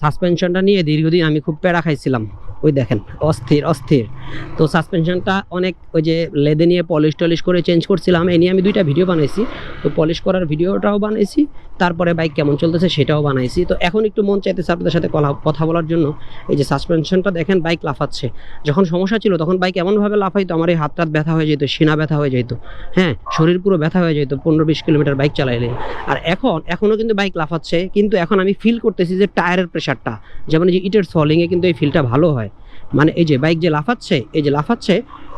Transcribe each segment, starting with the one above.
সাসপেনশনটা নিয়ে দীর্ঘদিন আমি খুব প্যারা খাইছিলাম। ওই দেখেন, অস্থির অস্থির। তো সাসপেনশনটা অনেক ওই যে লেদে নিয়ে পলিশ টলিশ করে চেঞ্জ করছিলাম এই নিয়ে আমি দুইটা ভিডিও বানাইছি। তো পলিশ করার ভিডিওটাও বানাইছি, তারপরে বাইক কেমন চলতেছে সেটাও বানাইছি। তো এখন একটু মন চাইতেছে আপনাদের সাথে কথা বলার জন্য। এই যে সাসপেনশনটা দেখেন বাইক লাফাচ্ছে। যখন সমস্যা ছিল তখন বাইক এমনভাবে লাফাইতো, আমার এই হাত টাত ব্যথা হয়ে যেত সিনা ব্যথা হয়ে যেত। হ্যাঁ শরীর পুরো ব্যথা হয়ে যেত, পনেরো বিশ কিলোমিটার বাইক চালাইলে আর এখন এখনও কিন্তু বাইক লাফাচ্ছে, কিন্তু এখন আমি ফিল করতেছি যে টায়ারের প্রেশারটা যেমন যে ইটের সলিংয়ে কিন্তু এই ফিলটা ভালো হয়। মানে এই যে বাইক যে লাফাচ্ছে, এই যে লাফাচ্ছে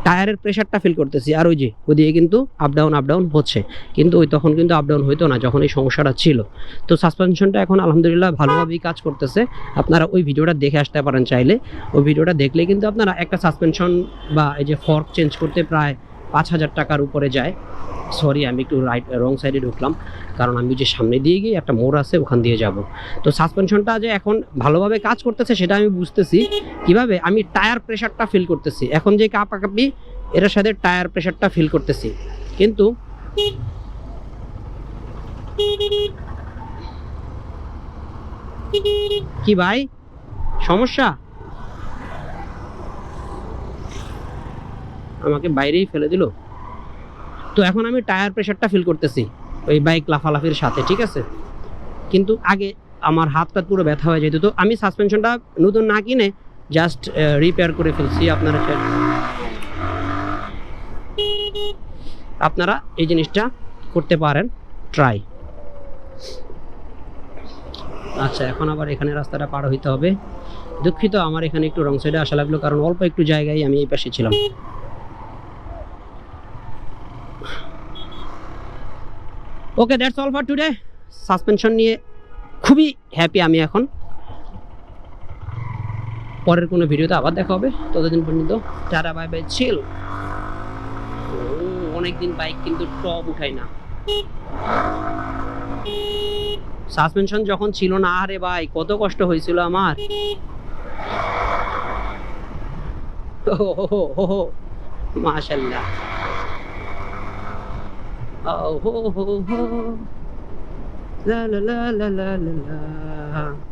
টায়ারের প্রেশারটা ফিল করতেছি। আর ওই যে, ওদিকে কিন্তু আপ ডাউন আপ ডাউন হচ্ছে। কিন্তু ওই তখন কিন্তু আপ ডাউন হইতো না, যখন এই সমস্যাটা ছিল। তো সাসপেনশনটা এখন আলহামদুলিল্লাহ ভালোভাবেই কাজ করতেছে। আপনারা ওই ভিডিওটা দেখে আসতে পারেন চাইলে। ওই ভিডিওটা দেখলে কিন্তু আপনারা একটা সাসপেনশন বা এই যে ফর্ক চেঞ্জ করতে প্রায় পাঁচ হাজার টাকার উপরে যায়। সরি আমি একটু রাইট রং সাইডে ঢুকলাম। কারণ আমি যে সামনে দিয়ে গিয়ে একটা মোড় আছে, ওখান দিয়ে যাব। তো সাসপেনশনটা যে এখন ভালোভাবে কাজ করতেছে, সেটা আমি বুঝতেছি। কীভাবে? আমি টায়ার প্রেশারটা ফিল করতেছি। এখন যে কাপাকাপি, এটার সাথে টায়ার প্রেশারটা ফিল করতেছি। কিন্তু কি ভাই? সমস্যা? আমাকে বাইরেই ফেলে দিল। তো এখন আমি টায়ার প্রেশারটা ফিল করতেছি, ওই বাইক লাফালাফির সাথে, ঠিক আছে? কিন্তু আগে আমার হাত হাতটা পুরো ব্যথা হয়ে যেত, তো আমি সাসপেনশনটা নতুন না কিনে জাস্ট রিপেয়ার করে ফেলছি আপনারা আপনারা এই জিনিসটা করতে পারেন ট্রাই আচ্ছা এখন আবার এখানে রাস্তাটা পার হইতে হবে। দুঃখিত, আমার এখানে একটু রং সাইডে আসা লাগল, কারণ অল্প একটু জায়গায় আমি এই পাশে ছিলাম। Okay that's all for today suspension নিয়ে খুবই হ্যাপি আমি এখন। পরের কোনো ভিডিওতে আবার দেখা হবে। ততদিন পর্যন্ত টাটা বাই বাই চিল অনেকদিন বাইক কিন্তু টপ উঠাই না। সাসপেনশন যখন ছিল না, আরে ভাই, কত কষ্ট হয়েছিল আমার। মাশাল্লাহ Oh, ho, ho, ho. La la la la la la la.